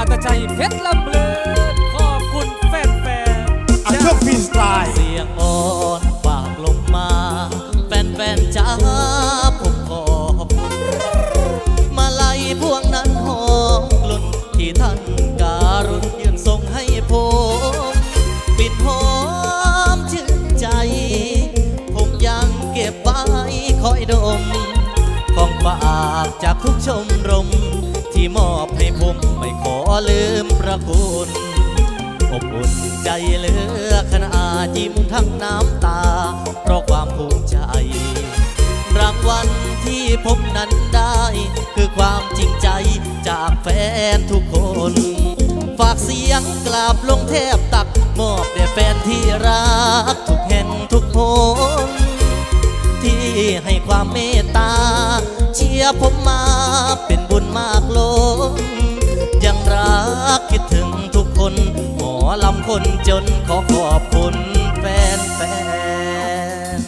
อัตชัยเพชรลำเลิศขอบคุณแฟนๆอะช่วงฟรีสไตล์เสียงอ่อนฝากลงมา แฟนๆจ้าผมขอบคุณมาลัยพวงนั้นหอมกลุ่นที่ท่านการุณยื่นส่งให้ผมปิดหอมชื่นใจ ผมยังเก็บไว้คอยดม ของฝากจากทุกชมรมที่มอบให้ผมไม่ขอ ลืมพระคุณอบอุ่นใจเหลือขนาดยิ้มทั้งน้ำตา เพราะความภูมิใจ รางวัลที่ผมนั้นได้ คือความจริงใจจากแฟนทุกคน ฝากเสียงกราบลงแทบตัก มอบแด่แฟนที่รัก ทุกแห่งทุกคนที่ให้ความเมตตา เชียร์ผมมาเป็นบุญมากล้นยัง กคิดถึงทุกคน หมอลำคนจนขอขอบคุณแฟนแฟน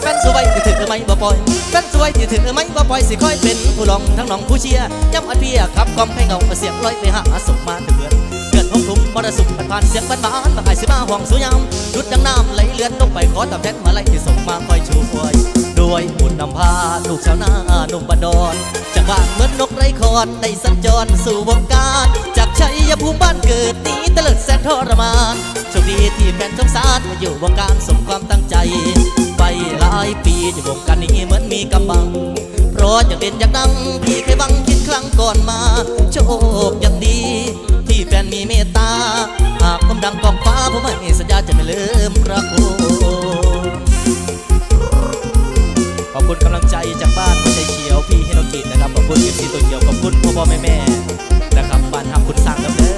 แฟนสวยที่ถึงไม่บ่ปล่อยแฟนสวยที่ถึงไม่บ่ปล่อยสิคอยเป็นผู้ลองทั้งน้องผู้เชียร์ย้ำอันเพียครับกอมให้เงาเสียงลอยไปหาสุขมาเถื่อนเกิดห้องคลุมมรสุมผ่านเสียงบ้านบ้านมาไอสิมาห่วงสุยามดุดดังน้ำไหลเลือนลงไปขอตอบแทนมาไล่ที่ส่งมาคอยช่วย ด้วยบุญนำพาลูกชาวนาหนุ่มบดอนจากบ้านเหมือนนกไร้คอนได้สัญจรสู่วงการ จากชัยภูมิบ้านเกิดนี้ตะลิดแสนทรมานโชคดีที่แฟนสงสารมาอยู่วงการสมความตั้งใจ ไปหลายปีอยู่วงการนี้เหมือนมีกำบัง เพราะอยากเด่นอยากดังพี่เคยบังคิดครั้งก่อนมาโชคยังดี ที่แฟนมีเมตตา หากผมดังกองฟ้าผมให้สัญญาจะไม่ลืมพระคุณ อบคุณกำลังใจจากบ้านหัวใจเขียวพี่ฮิโนกินะครับขอบคุณเอฟซีตัวเขียวขอบคุณพ่อพ่อแม่แม่นะครับบ้านทำคุณสั่งแล้วเด้อ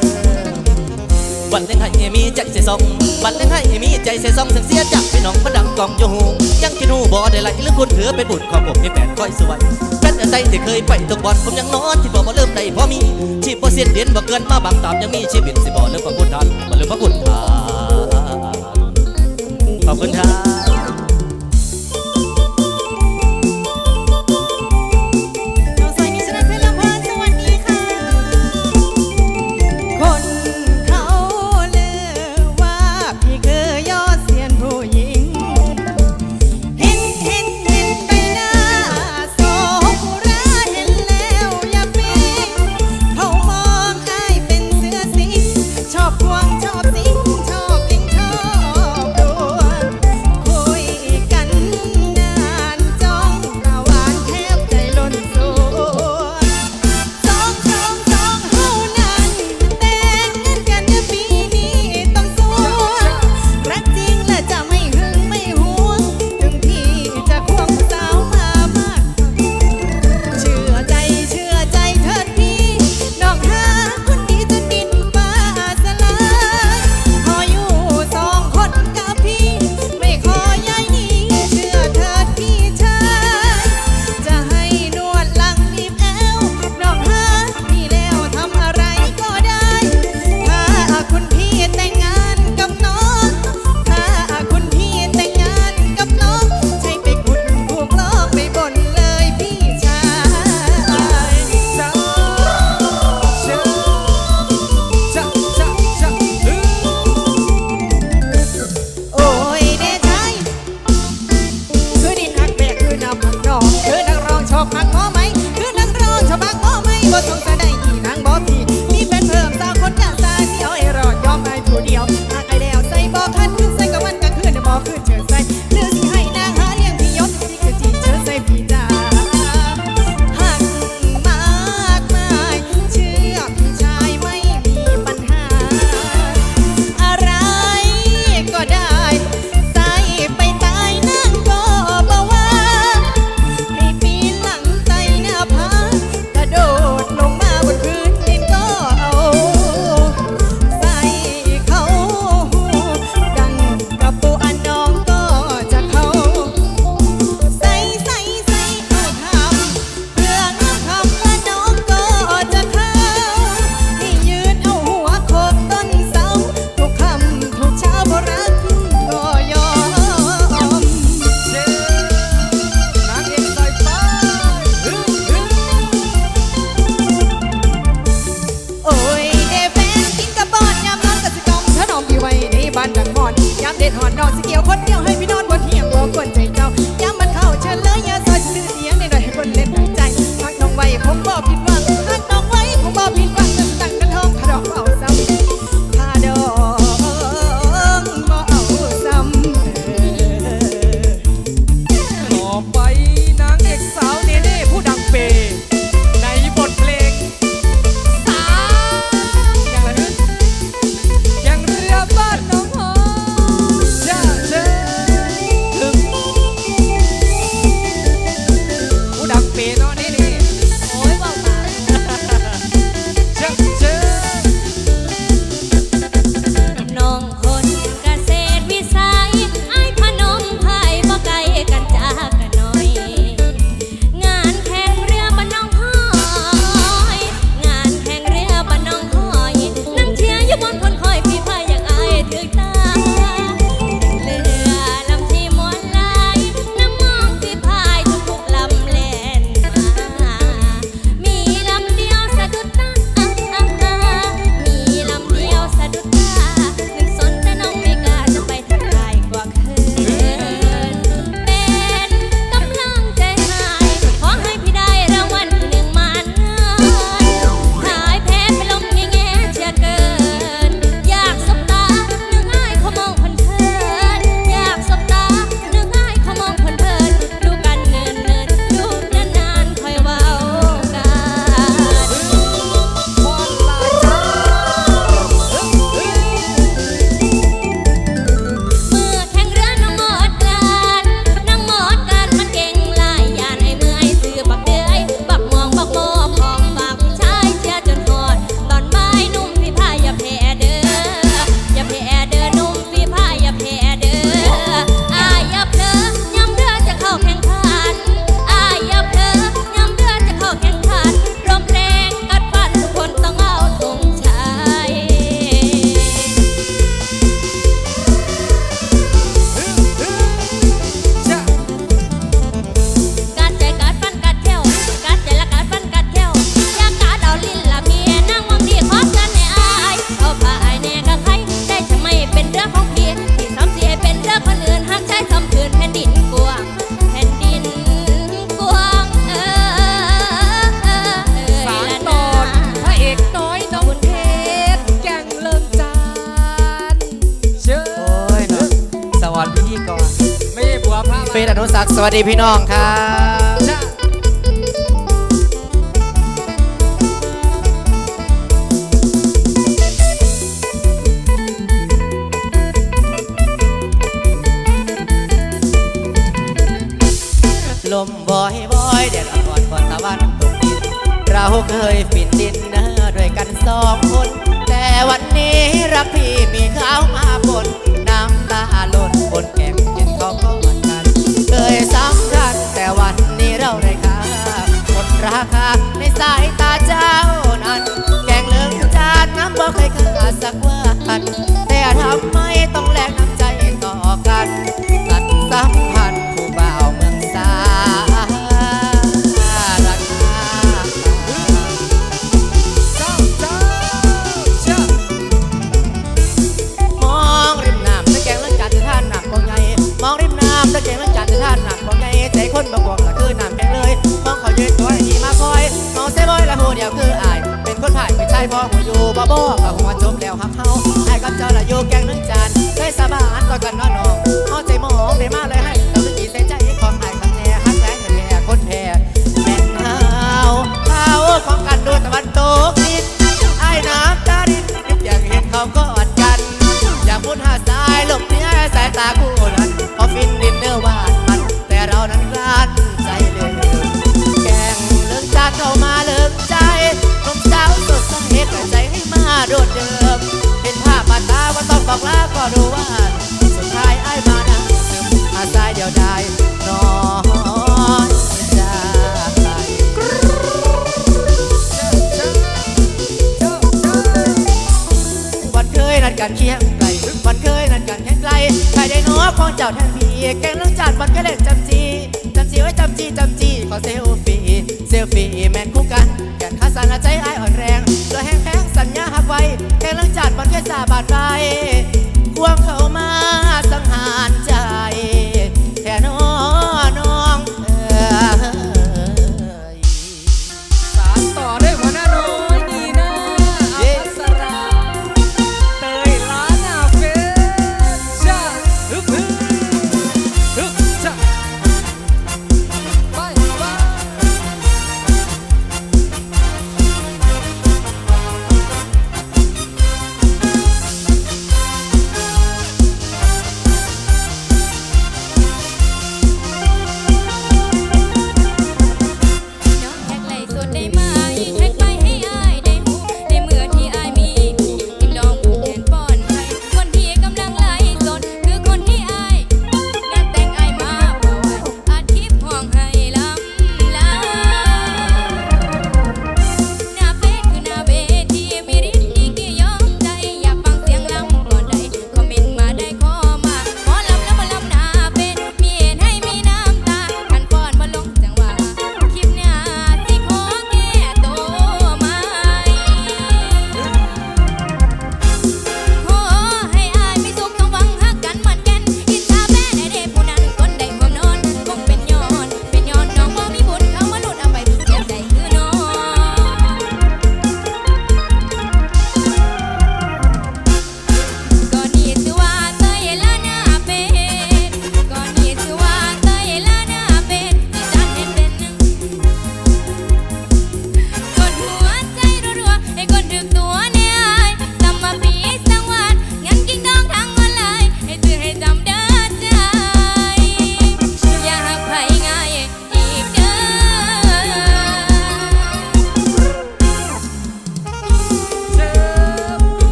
วันเล่นให้มีใจใส่ซองวันเล่นให้มีใจใส่ซองถึงเสียจากพี่น้องมาดังกองอยู่หูยังกินหูบ่ได้ไหลหรือคุณถือเป็นบุญของผมให้แฟนคอยสวยแฟนอันใดที่เคยไปตกบอลผมยังนอนที่บ่มาเริ่มได้พอมีชีพบ่เสียนเดียนบ่เกินมาบางตามยังมีชีวิตสิบ่เลิกพระคุณทานบ่เลิกพระคุณท่านขอบคุณครับีกรไม่ใช่บัวพระเฟซอนุสักสวัสดีพี่น้องครับลมบ่อยบ่อยแดดอ่อนก่อนตะวันตกดิน เราเคยปิดดินเนอด้วยกันสองคน แต่วันนี้รักพี่มีเขามาบน ตาล่นบนแก้มเห็นเขาก็หวันกันเคยสัมพันแต่วันนี้เราได้ค่าหมดราคาในสายตาเจ้านั้น แกงเหลืองจานน้ำบ่เคยค่าสักวันแต่ทำไมต้อง แก่งน้งจัดมัแค่เล่นจำจีจำจีไว้จำจีจำจีขอเซลฟี่เซลฟี่แมนคู่กันแกนข้าสานใจไอ้อ่อนแรงตัวแห้งแห้งสัญญาหักไว้แก่งน้งจัดมันแค่สาบาดไป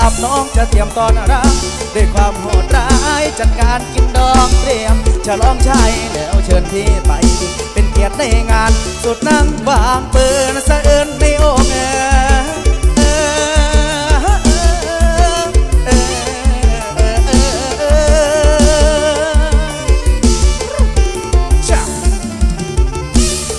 ที่กลับน้องจะเตรียมตอนรับด้วยความโหดร้ายจัดการกินดองเตรียมฉลองชัยแล้วเชิญพี่ไป เป็นเกียรติในงาน สุดนั่งวางปืนสะเอินไม่โอเงเออเออเออเออเออ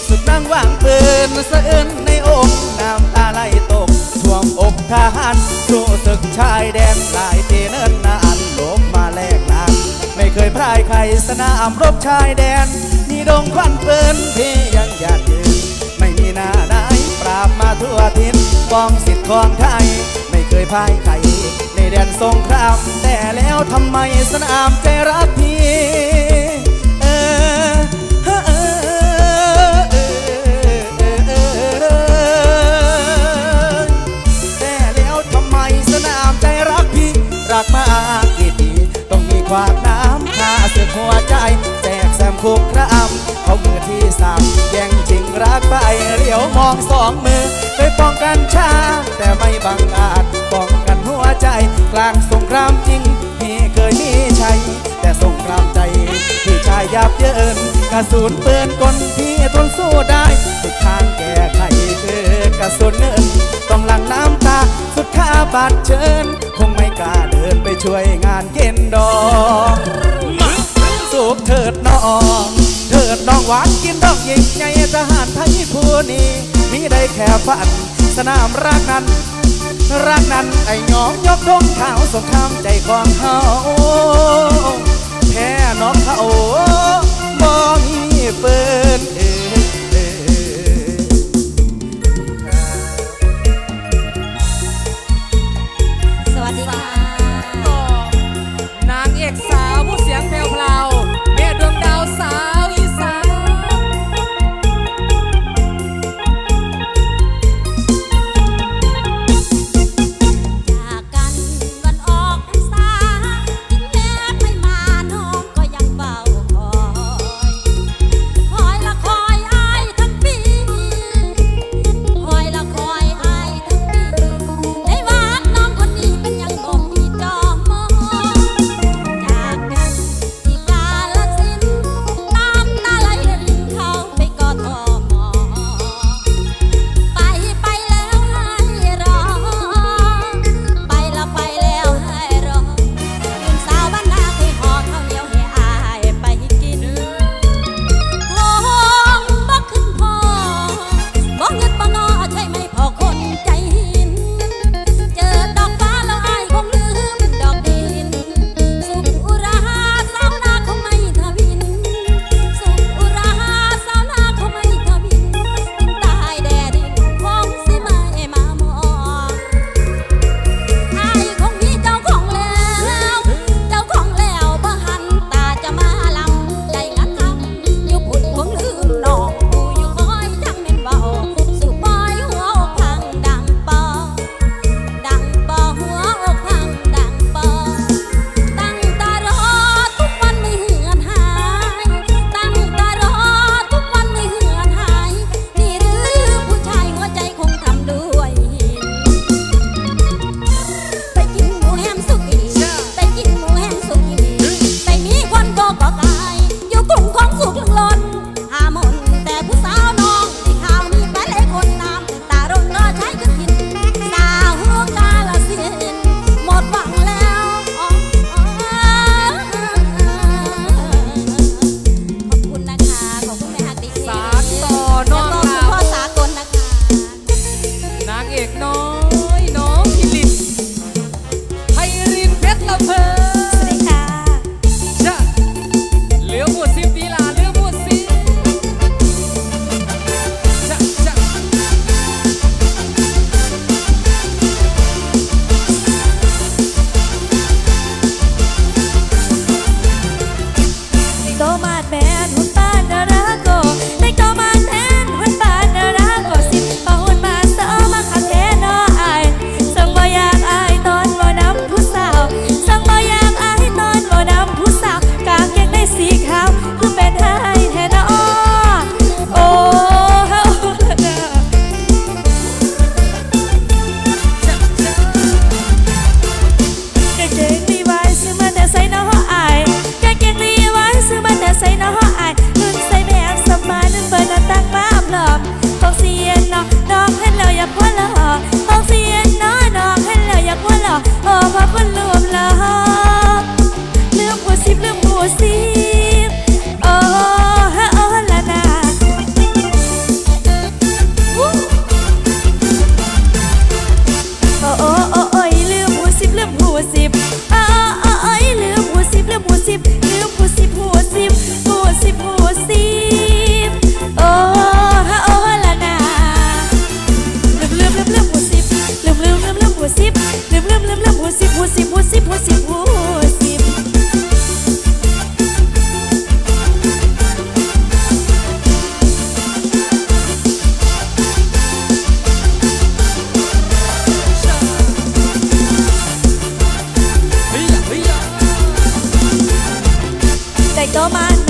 สุดนั่งวางปืนสะเอินในอกน้ำตาไหลตกท่วมอกทหาร สู้ศึกชายแดนหลายปีเนิ่นนานลบมาแลกลานไม่เคยพลายใครสนามรบชายแดน มีดงควันปืนที่ยังหยาดยืน ไม่มีหน้าไหนปราบมาทั่วทิศป้องสิทธิ์ของไทย ไม่เคยพ่ายใครในแดนสงคราม แต่แล้วทำไมสนามใจรักพี่ คุกครามเขามือที่สามแย่งชิงรักไปเหลียวมองสองมือไปป้องกันชา แต่ไม่บังอาจป้องกันหัวใจ กลางสงครามจริงพี่เคยมีชัยแต่สงครามใจพี่ชายยับเยินกระสุนปืนกลพี่ทนสู้ได้สุดทางแก้ไขคือกระสุนเงินต้องหลั่งน้ำตาสุดข้าบาดเชิญ คงไม่กล้าเดินไปช่วยงานเย็นดอก สุขเถิดน้อง เถิดน้องหวานกินดอกยิงไงทหารไทยผู้นี้มีได้แค่ฝัน สนามรักนั้น รักนั้นไอ้ยอมยกธงขาวสงครามใจของเฮาแพ้น้องเขาบ่มีปืนเออเอ 走吗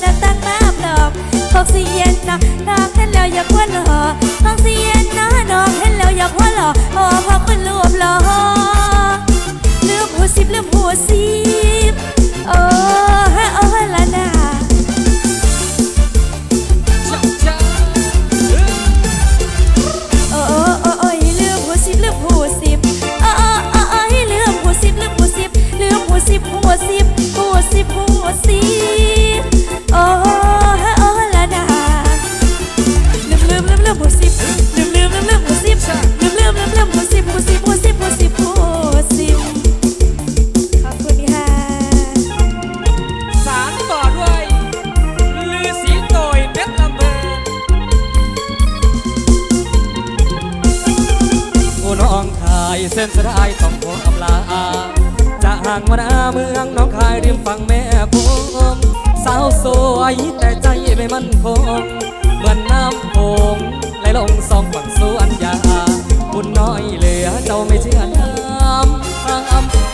หน้าต่างมาปลอกห้องสีเย็นนะน้องเห็นแล้วอยากหัวหล่อห้องสีเย็นนะน้องเห็นแล้วอยากหัวหล่อโอ้พอคนรวมหล่อลืมหัวสิบลืมหัวสิบโอ้ฮะโอ้ละนาจ้า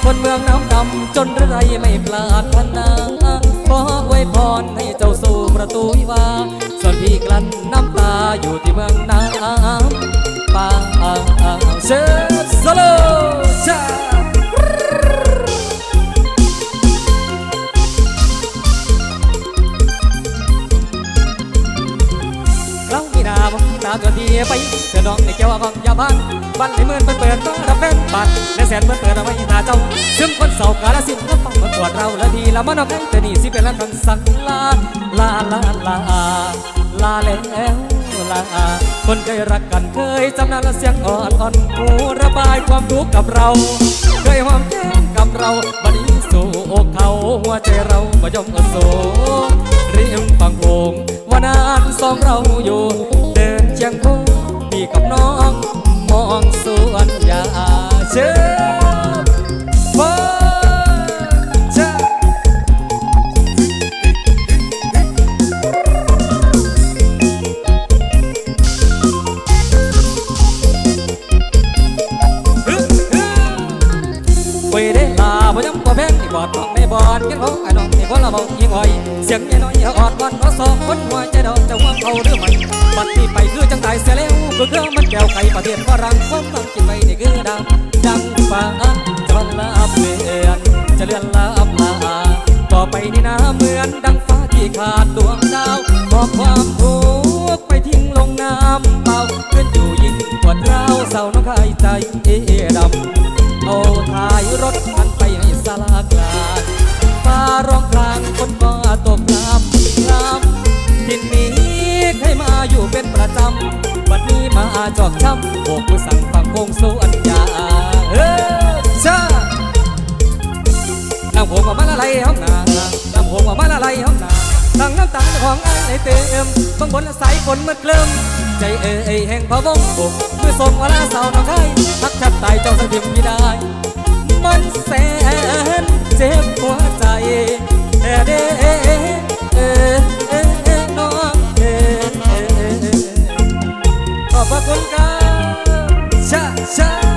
คนเมืองน้ำดำจนไรไม่ปลาดพันาขออวยพรให้เจ้าสู่ประตูวิวาส่วนพี่กลั้นน้ำตาอยู่ที่เมืองน้ำป่าเชิญสโลชา บังตาตัวดีไปเธอดองในแก้วบังยาบ้านบ้านในเมืองเปิดเปิดต้องรับแฟนบัตรและแสนเปิดเปิดเอาไว้ตาเจ้า ซึ่งคนเสากาลสินก็ฟังมาตรวจเราและดีละมันเอาใครแต่นี่สิเป็นละคังสังลาลาลาลาลาแล้วลาคนเคยรักกันเคยจำนานและเสียงอ่อนอ่อนหูระบายความทุกข์กับเรา เคยหอมแก้มกับเราบัดนี้สู่อกเขาหัวใจเราบ่ยอมอโศกริมฝั่งโขงว่านานสองเราอยู่ จอกช้ำโบกผู้สั่งฟังวงสู่อัญญาเฮ้ยชาน้ำโขงว่ามาละลายห้องนาน้ำโขงว่ามาละลายห้องนาตั้งน้ำตาของไอ้ในเต็มบางบนสายฝนมันเกลิมใจเอ่ยแห่งพะวงบกเมื่อส่งวลาสาวน้องไข่ทักชัดตายเจ้าสังทิมไม่ได้ มันแสนเจ็บหัวใจแต่เด้ Bakonka Sha Sha